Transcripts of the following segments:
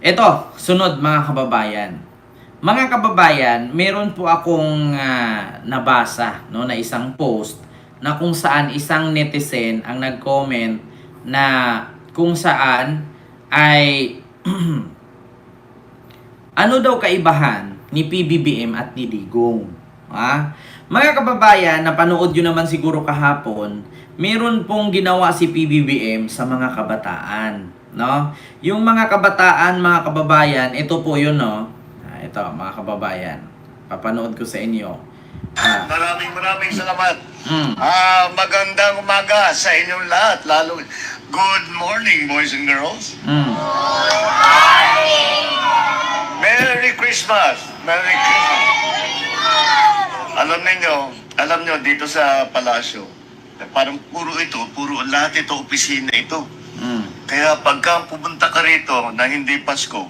Ito, sunod mga kababayan. Mga kababayan, meron po akong ah, nabasa no, na isang post na kung saan isang netizen ang nag-comment na kung saan ay ano daw kaibahan ni PBBM at ni Digong. Ha? Mga kababayan, napanood nyo naman siguro kahapon, meron pong ginawa si PBBM sa mga kabataan. No? Yung mga kabataan, mga kababayan, ito po yun, no? Ah, ito, mga kababayan. Papanood ko sa inyo. Ah, Maraming maraming salamat. mm, Ah, magandang umaga sa inyong lahat. Lalo, good morning, boys and girls. mm. Merry Christmas! Merry Christmas! Alam niyo, alam niyo dito sa palasyo, parang puro ito, puro lahat ito opisina ito. Mm. Kaya pagka pumunta ka rito na hindi Pasko,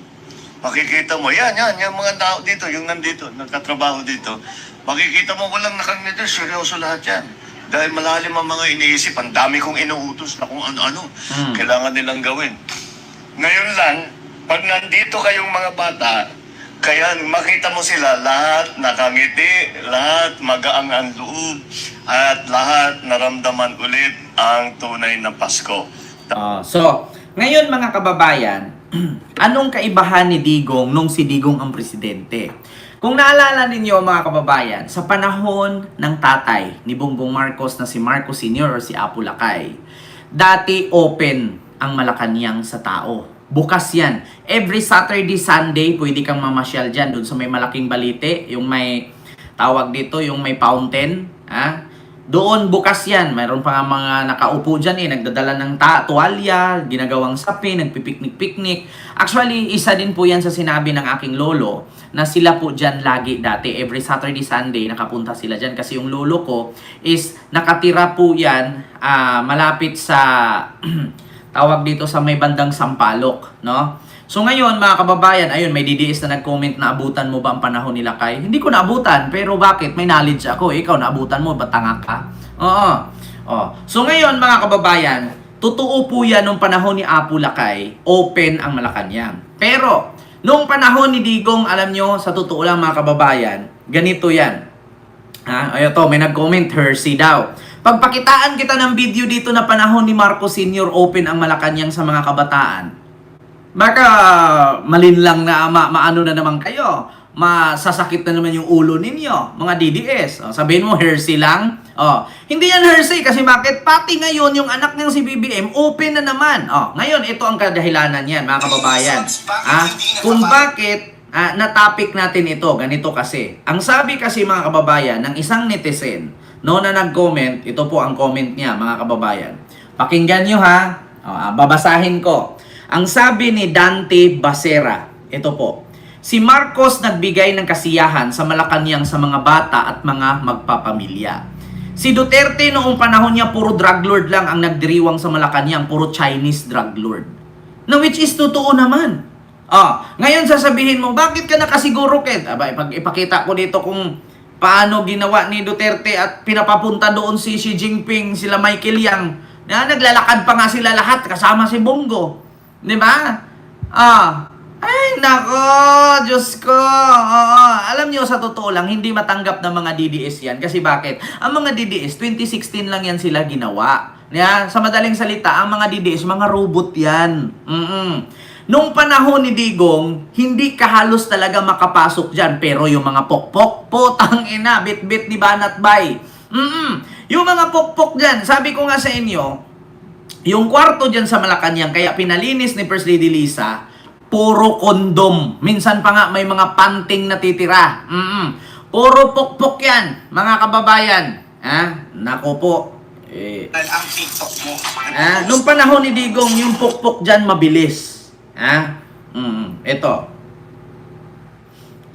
makikita mo, yan, yan, yung mga tao dito, yung nandito, nagtatrabaho dito, makikita mo walang nakangiti, seryoso lahat yan. Dahil malalim ang mga iniisip, ang dami kong inuutos na kung ano-ano, Hmm. kailangan nilang gawin. Ngayon lang, pag nandito kayong mga bata, kaya makita mo sila, lahat nakangiti, lahat magaang ang loob, at lahat naramdaman ulit ang tunay na Pasko. Ah, so, ngayon mga kababayan, anong kaibahan ni Digong nung si Digong ang presidente? Kung naalala ninyo mga kababayan, sa panahon ng tatay ni Bongbong Marcos na si Marcos Sr. or si Apo Lakay, dati open ang Malacanang sa tao. Bukas yan. Every Saturday, Sunday, pwede kang mamasyal dyan. Doon sa may malaking balite, yung may tawag dito, yung may fountain. Ha? Doon bukas yan. Mayroon pa mga nakaupo dyan eh. Nagdadala ng ta tuwalya, ginagawang sapi, nagpipiknik-piknik. Actually, isa din po yan sa sinabi ng aking lolo na sila po dyan lagi dati. Every Saturday, Sunday, nakapunta sila dyan. Kasi yung lolo ko is nakatira po yan ah, malapit sa tawag dito sa may bandang Sampalok, no? So ngayon, mga kababayan, ayun, may DDS na nag-comment na abutan mo ba ang panahon nila kay? Hindi ko naabutan, pero bakit? May knowledge ako. Ikaw, naabutan mo, ba't tanga ka? Oo. Oh. So ngayon, mga kababayan, totoo po yan nung panahon ni Apu Lakay, open ang Malacanang. Pero, nung panahon ni Digong, alam nyo, sa totoo lang mga kababayan, ganito yan. Ha? Ay, ito, may nag-comment, Hersey daw. Pagpakitaan kita ng video dito na panahon ni Marcos Sr. open ang Malacanang sa mga kabataan. Baka malinlang na ma maano na naman kayo. Masasakit na naman yung ulo ninyo, mga DDS. O, sabihin mo, Hersey lang. O, hindi yan Hersey kasi bakit? Pati ngayon yung anak niyang si BBM, open na naman. O, ngayon, ito ang kadahilanan yan, mga kababayan. Ha? Kung bakit Ah, na topic natin ito, ganito kasi. Ang sabi kasi mga kababayan ng isang netizen, no na nag-comment, ito po ang comment niya mga kababayan. Pakinggan nyo ha, ah, babasahin ko. Ang sabi ni Dante Basera, ito po, si Marcos nagbigay ng kasiyahan sa Malacanang sa mga bata at mga magpapamilya. Si Duterte noong panahon niya puro drug lord lang ang nagdiriwang sa Malacanang, puro Chinese drug lord. Na which is totoo naman. Ah, ngayon sasabihin mo, bakit ka nakasiguro, Ken? Aba, ipag ipakita ko dito kung paano ginawa ni Duterte at pinapapunta doon si Xi Jinping, sila Michael Yang. Na naglalakad pa nga sila lahat kasama si Bongo. 'Di ba? Ah, ay nako, Diyos ko. Oo, alam niyo sa totoo lang, hindi matanggap ng mga DDS yan. Kasi bakit? Ang mga DDS, 2016 lang yan sila ginawa. Yeah? Sa madaling salita, ang mga DDS, mga robot yan. Mm-mm. Nung panahon ni Digong, hindi ka halos talaga makapasok dyan. Pero yung mga pokpok, potang ina, bit-bit ni Banat Bay. Mm-mm. Yung mga pokpok dyan, sabi ko nga sa inyo, yung kwarto dyan sa Malacanang, kaya pinalinis ni First Lady Lisa, puro kondom. Minsan pa nga may mga panting natitira. Mm-mm. Puro pokpok yan, mga kababayan. Ha? Nako po. Eh, Ang TikTok mo. Ah, nung panahon ni Digong, yung pukpok dyan mabilis. Ha? Mm, ito.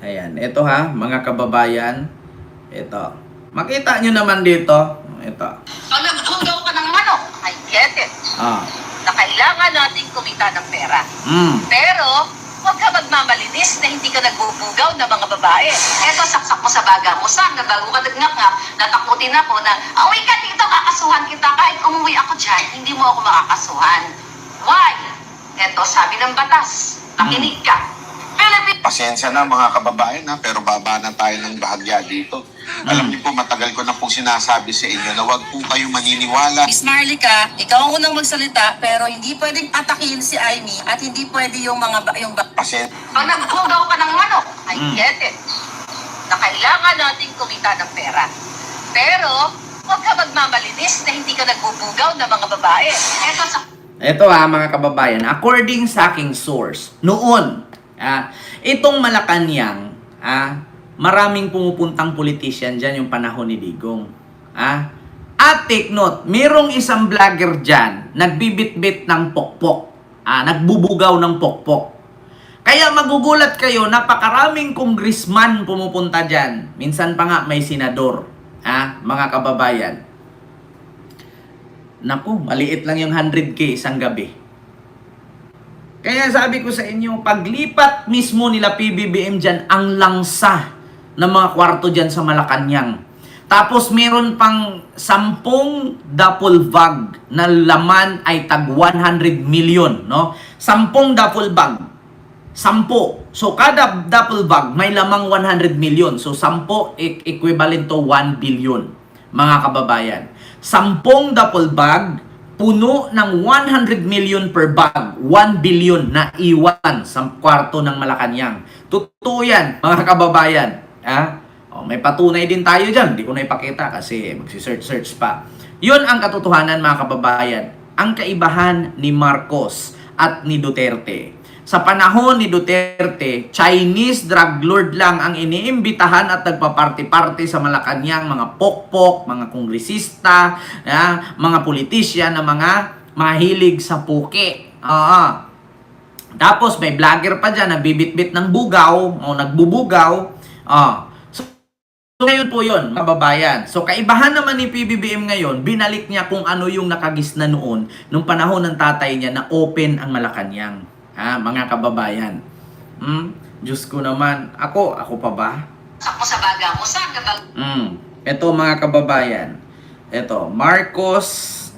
Ayan, ito ha, mga kababayan. Ito. Makita nyo naman dito. Ito. So, nagbugaw ka ng manok. I get it. Ah. Na kailangan nating kumita ng pera. Mm. Pero, huwag ka magmamalinis na hindi ka nagbubugaw ng mga babae. Eto, saksak mo sa baga mo. Saan na bago ka nagnakngak, natakutin ako na, awi ka dito, kakasuhan kita. Kahit umuwi ako dyan, hindi mo ako makakasuhan. Why? Eto, sabi ng batas. Nakinig ka. Philippine Pasensya na mga kababayan ha, pero baba na tayo ng bahagya dito. Alam niyo po, matagal ko na po sinasabi sa inyo na huwag po kayo maniniwala. Miss Marlica, ikaw ang unang magsalita pero hindi pwedeng atakin si Amy at hindi pwede yung mga ba- yung ba- Pasensya Pag nagbugaw ka ng manok, I Mm. get it. Na kailangan nating kumita ng pera. Pero, huwag ka magmamalinis na hindi ka nagbubugaw ng mga babae. Eto sa Ito ha mga kababayan, according sa aking source, noon, ah, itong Malacanang, ah, maraming pumupuntang politician dyan yung panahon ni Digong. Ah, at take note, merong isang vlogger dyan, nagbibit-bit ng pokpok. Ah, nagbubugaw ng pokpok. Kaya magugulat kayo, napakaraming congressman pumupunta dyan. Minsan pa nga may senador. Ah, mga kababayan. Naku, maliit lang yung 100k isang gabi. Kaya sabi ko sa inyo, paglipat mismo nila PBBM dyan, ang langsa ng mga kwarto dyan sa Malacanang. Tapos meron pang 10 duffel bag na laman ay tag 100 million, no? 10 duffel bag. 10. So kada duffel bag may lamang 100 million. So 10 e- equivalent to 1 billion, mga kababayan. 10 duffel bag puno ng 100 million per bag, 1 billion na iwan sa kwarto ng Malacanang. Totoo yan, mga kababayan. Ah, oh, may patunay din tayo dyan. Hindi ko na ipakita kasi magsisearch-search pa. Yun ang katotohanan, mga kababayan. Ang kaibahan ni Marcos at ni Duterte. Sa panahon ni Duterte, Chinese drug lord lang ang iniimbitahan at nagpaparty-party sa Malacanang, mga pokpok, mga kongresista, ah, mga politisyan na mga mahilig sa puke. Oo. Tapos may vlogger pa dyan, nagbibitbit ng bugaw, o nagbubugaw. Ah. So, so, ngayon po yun, mababayan. So, kaibahan naman ni PBBM ngayon, binalik niya kung ano yung nakagisna noon, nung panahon ng tatay niya na open ang Malacanang. Ha, mga kababayan. Hmm? Diyos ko naman. Ako, ako pa ba? sakmo sa baga mo, saan ka bag Mm. Ito mga kababayan. Ito, Marcos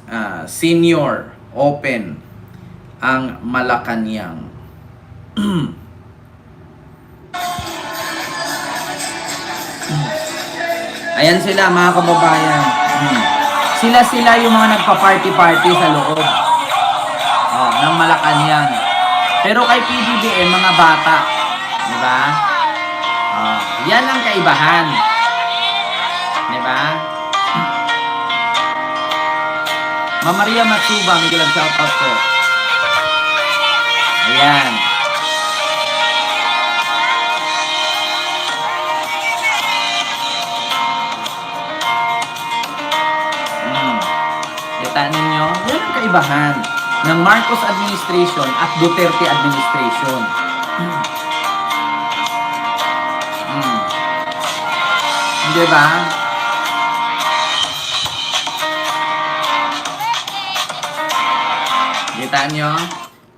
ah, Senior Open ang Malacanang. Ayan sila mga kababayan. Mm. Sila-sila yung mga nagpa-party-party sa loob. Oh, ng Malacanang. Pero kay PBBM, mga bata. Di ba? Ah, yan ang kaibahan. Di ba? Ma'am Maria Matsuba, may kilang shoutout ko. Ayan. Mm. Kita ninyo? Yan ang kaibahan ng Marcos administration at Duterte administration. Mm. Mm. Hindi ba? Kita nyo?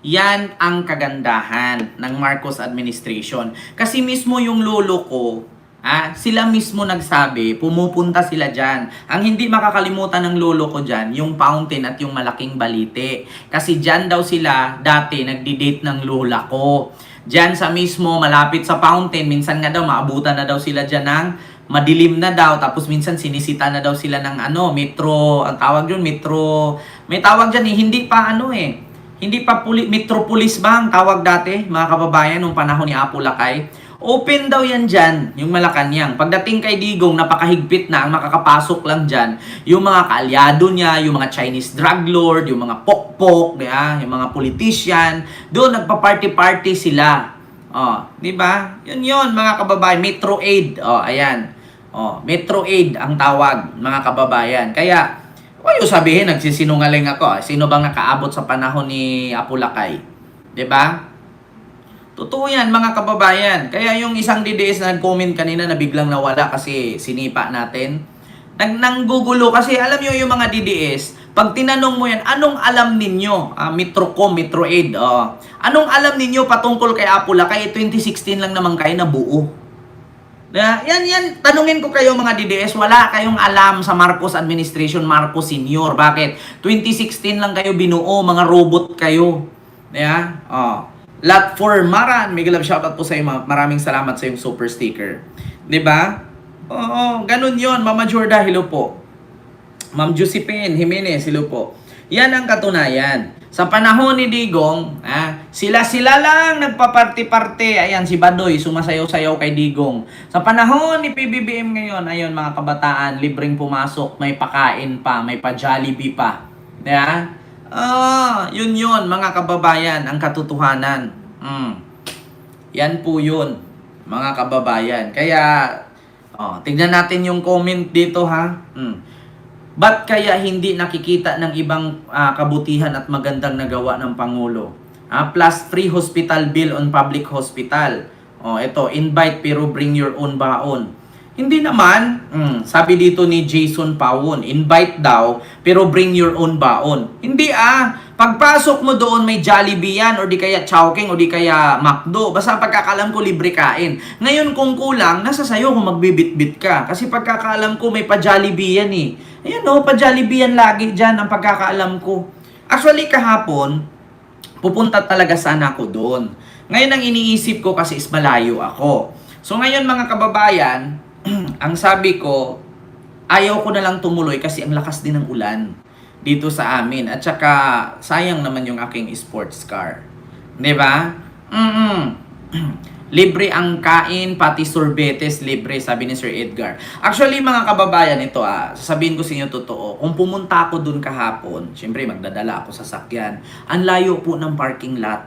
Yan ang kagandahan ng Marcos administration. Kasi mismo yung lolo ko, ah, sila mismo nagsabi, pumupunta sila dyan. Ang hindi makakalimutan ng lolo ko dyan, yung fountain at yung malaking balite. Kasi dyan daw sila dati nagdi-date ng lola ko. Dyan sa mismo, malapit sa fountain, minsan nga daw, maabutan na daw sila dyan ng madilim na daw tapos minsan sinisita na daw sila ng ano metro ang tawag yun metro may tawag diyan eh hindi pa ano eh hindi pa puli, metropolis ba ang tawag dati mga kababayan nung panahon ni Apo Lakay open daw yan dyan yung Malacanang pagdating kay Digong napakahigpit na ang makakapasok lang dyan yung mga kaalyado niya yung mga Chinese drug lord yung mga pokpok ba? yung mga politician doon nagpa-party-party sila Oh, 'di ba? 'Yun 'yon mga kababayan, Metro Aid. Oh, ayan. Oh, Metro Aid ang tawag, mga kababayan. Kaya yung sabihin nagsisinungaling ako. Sino bang nakaabot sa panahon ni Apulakay? 'Di ba? Totoo 'yan mga kababayan. Kaya yung isang DDS na nag-comment kanina na biglang nawala kasi sinipa natin. Nang nanggugulo kasi alam niyo yung mga DDS, pag tinanong mo yan, anong alam ninyo? Ah, Metrocom, Metro Aid, oh. Anong alam ninyo patungkol kay Apula? Kay 2016 lang naman kayo nabuo. Na, yan, yan, tanungin ko kayo mga DDS, wala kayong alam sa Marcos administration, Marcos Senior. Bakit? 2016 lang kayo binuo, mga robot kayo. Yeah? Oh. Lot for Maran, mega love shoutout po sa iyo. ma- Maraming salamat sa yung super sticker. 'Di ba? Oo, ganun 'yon. Mama Jorda, hello po. Ma'am Josephine Jimenez, hello po. Yan ang katunayan. Sa panahon ni Digong, ah, sila-sila lang nagpaparty-party. Ayan, si Badoy, sumasayaw-sayaw kay Digong. Sa panahon ni PBBM ngayon, ayun mga kabataan, libreng pumasok, may pakain pa, may pa-Jollibee pa. Diba? Ah, yun yun, mga kababayan, ang katotohanan. Mm. Yan po yun, mga kababayan. Kaya, oh, tignan natin yung comment dito ha. Mm. Ba't kaya hindi nakikita ng ibang ah, kabutihan at magandang nagawa ng Pangulo? Ah, plus free hospital bill on public hospital. Oh, ito, invite pero bring your own baon. Hindi naman, mm, sabi dito ni Jason Pawon, invite daw pero bring your own baon. Hindi ah, pagpasok mo doon may Jollibee yan or di kaya Chowking o di kaya McDo. Basta pagkakalam ko libre kain. Ngayon kung kulang, nasa sayo kung magbibit-bit ka. Kasi pagkakalam ko may pa Jollibee yan eh. Ayan o, pa Jollibee yan lagi dyan ang pagkakaalam ko. Actually kahapon, pupunta talaga sana ako doon. Ngayon ang iniisip ko kasi is malayo ako. So ngayon mga kababayan, ang sabi ko, ayaw ko na lang tumuloy kasi ang lakas din ng ulan dito sa amin. At saka sayang naman yung aking sports car. ba? Mm. libre ang kain, pati sorbetes libre, sabi ni Sir Edgar. Actually, mga kababayan, ito ah, sasabihin ko sa inyo totoo, kung pumunta ako dun kahapon, syempre magdadala ako sa sakyan, ang layo po ng parking lot.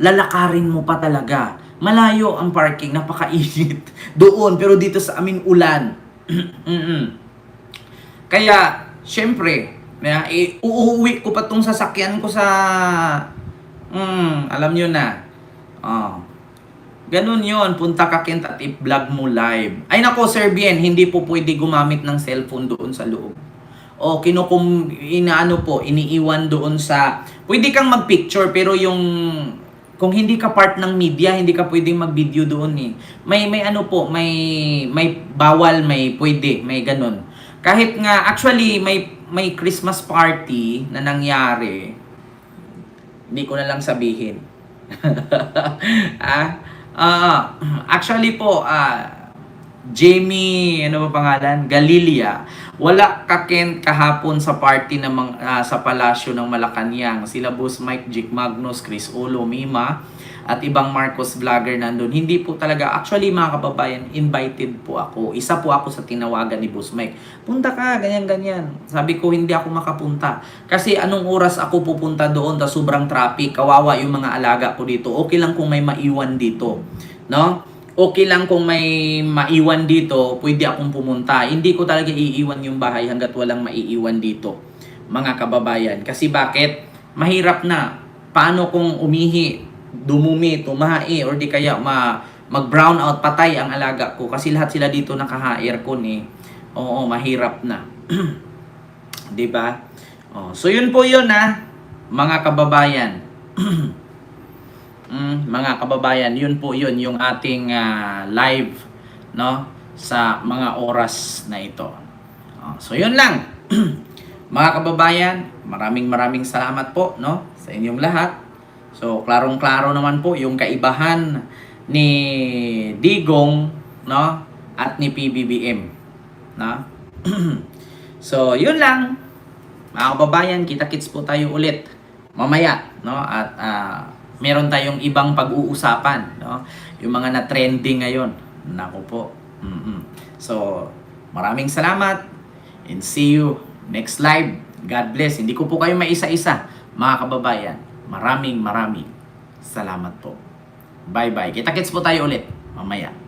Lalakarin mo pa talaga. Malayo ang parking, napakainit doon, pero dito sa amin ulan. Kaya, syempre, na, eh, uuwi ko pa tong sasakyan ko sa, mm, alam nyo na, oh, Ganun yon punta ka Kent at i-vlog mo live. Ay nako, Sir Bien, hindi po pwede gumamit ng cellphone doon sa loob. O kinukum, inaano po, iniiwan doon sa, pwede kang mag-picture pero yung, kung hindi ka part ng media, hindi ka pwedeng mag-video doon eh. May, may ano po, may, may bawal, may pwede, may ganun. Kahit nga, actually, may, may Christmas party na nangyari, hindi ko na lang sabihin. ah, ah, actually po, ah, Jamie, ano ba pangalan? Galilia. Wala ka Kent kahapon sa party ng mga, ah, sa palasyo ng Malacanang. Sila Boss Mike Jig Magnus, Chris Olo, Mima, at ibang Marcos vlogger nandun. Hindi po talaga, actually mga kababayan, invited po ako. Isa po ako sa tinawagan ni Boss Mike. Punta ka, ganyan-ganyan. Sabi ko, hindi ako makapunta. Kasi anong oras ako pupunta doon, ta sobrang traffic, kawawa yung mga alaga ko dito. Okay lang kung may maiwan dito. No? Okay lang kung may maiwan dito, pwede akong pumunta. Hindi ko talaga iiwan yung bahay hanggat walang maiiwan dito, mga kababayan. Kasi bakit? Mahirap na. Paano kung umihi, dumumi, tumahi, or di kaya ma, mag-brown out, patay ang alaga ko. Kasi lahat sila dito nakaha-aircon eh. Oo, mahirap na. 'Di ba? Oh, so yun po yun ha, mga kababayan. Mm, mga kababayan, yun po yun yung ating ah, live no sa mga oras na ito. Oh, so yun lang. mga kababayan, maraming maraming salamat po no sa inyong lahat. So klarong-klaro naman po yung kaibahan ni Digong no at ni PBBM no. so yun lang. Mga kababayan, kita-kits po tayo ulit mamaya no at ah, meron tayong ibang pag-uusapan, no? Yung mga na-trending ngayon. Nako po. mm So, maraming salamat and see you next live. God bless. Hindi ko po kayo maisa-isa, mga kababayan. Maraming maraming salamat po. Bye-bye. Kita-kits po tayo ulit mamaya.